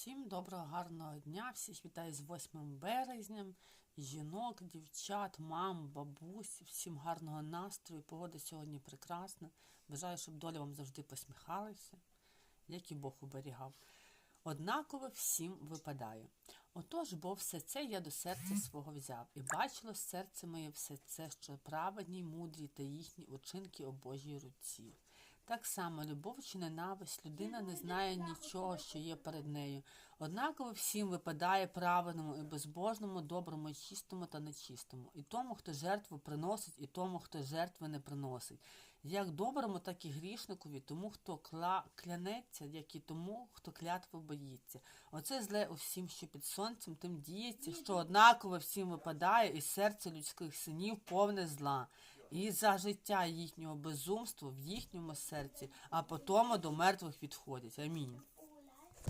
Всім доброго, гарного дня. Всіх вітаю з 8 березням. Жінок, дівчат, мам, бабусь. Всім гарного настрою. Погода сьогодні прекрасна. Бажаю, щоб доля вам завжди посміхалася, як і Бог уберігав. Однаково всім випадає. Отож, бо все це я до серця свого взяв, і бачило серце моє все це, що праведні, мудрі та їхні учинки у Божій руці. Так само, любов чи ненависть, людина не знає нічого, що є перед нею. Однаково всім випадає праведному і безбожному, доброму і чистому та нечистому, і тому, хто жертву приносить, і тому, хто жертви не приносить. Як доброму, так і грішникові, тому, хто кла... клянеться, як і тому, хто клятви боїться. Оце зле у всім, що під сонцем, тим діється, що однаково всім випадає, і серце людських синів повне зла. І за життя їхнього безумства в їхньому серці, а потім до мертвих відходять. Амінь.